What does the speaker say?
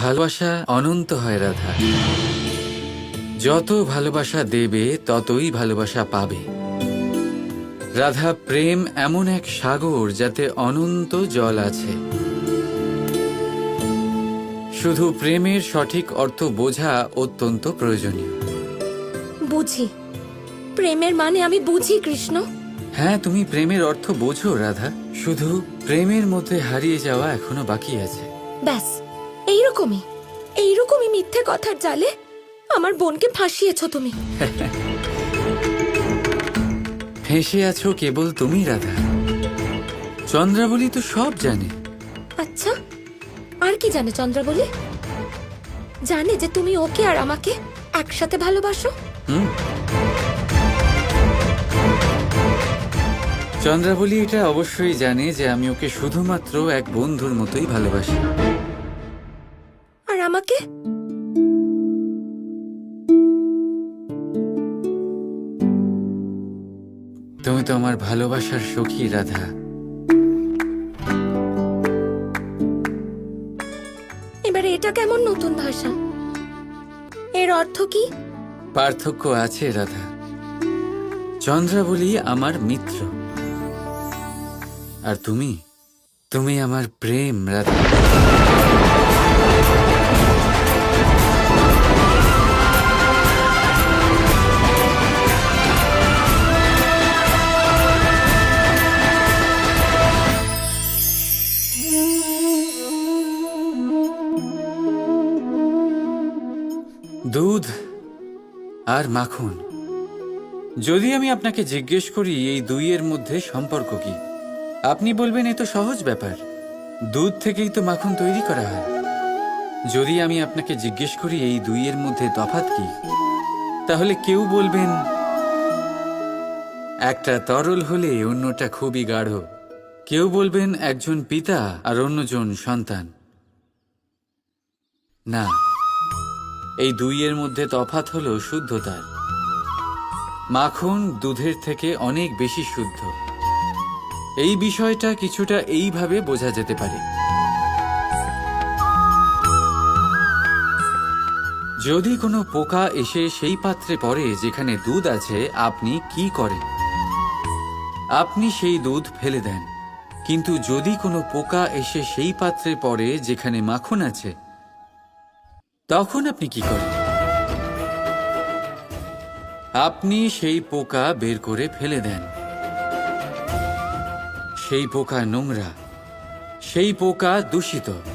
ভালোবাসা অনন্ত হয় রাধা। যত ভালোবাসা দেবে ততই ভালোবাসা পাবে। রাধা প্রেম এমন এক সাগর যাতে অনন্ত জল আছে। শুধু প্রেমের সঠিক অর্থ বোঝা অত্যন্ত প্রয়োজনীয়। বুঝি। প্রেমের মানে আমি বুঝি কৃষ্ণ। হ্যাঁ তুমি প্রেমের অর্থ বোঝো রাধা। শুধু প্রেমের মধ্যে হারিয়ে যাওয়া এখনও বাকি আছে। ব্যাস। এইরকমই এইরকমই মিথ্যে কথার জালে আমার বোনকে ফাঁসিয়েছ তুমি। ফেঁসে আছো কেবল তুমি রাধা। চন্দ্রাবলী তো সব জানে। আচ্ছা আর কি জানে চন্দ্রা বলি জানে যে তুমি ওকে আর আমাকে একসাথে ভালোবাসো? হুম। চন্দ্রাবলী এটা অবশ্যই জানে যে আমি ওকে শুধুমাত্র এক বন্ধুর মতোই ভালোবাসি। আমাকে? তুমি তো আমার ভালোবাসার সখী রাধা। এবারে এটা কেমন নতুন ভাষা? এর অর্থ কি? পার্থক্য আছে রাধা। চন্দ্রাবলী আমার মিত্র। আর তুমি? তুমি আমার প্রেম রাধা। দুধ আর মাখন। যদি আমি আপনাকে জিজ্ঞেস করি, এই দুইয়ের মধ্যে সম্পর্ক কি? আপনি বলবেন, এ তো সহজ ব্যাপার। দুধ থেকেই তো মাখন তৈরি করা হয়। যদি আমি আপনাকে জিজ্ঞেস করি, এই দুইয়ের মধ্যে তফাৎ কি? তাহলে কেউ বলবেন, একটা তরল হলে অন্যটা খুবই গাঢ়। কেউ বলবেন, একজন পিতা আর অন্যজন সন্তান। না। এই দুইয়ের মধ্যে তফাত হল শুদ্ধতার। মাখন দুধের থেকে অনেক বেশি শুদ্ধ। এই বিষয়টা কিছুটা এইভাবে বোঝা যেতে পারে। যদি কোনো পোকা এসে সেই পাত্রে পড়ে যেখানে দুধ আছে, আপনি কি করেন? আপনি সেই দুধ ফেলে দেন। কিন্তু যদি কোনো পোকা এসে সেই পাত্রে পড়ে যেখানে মাখন আছে তখন আপনি কি করেন আপনি সেই পোকা বের করে ফেলে দেন। সেই পোকা নোংরা, সেই পোকা দূষিত।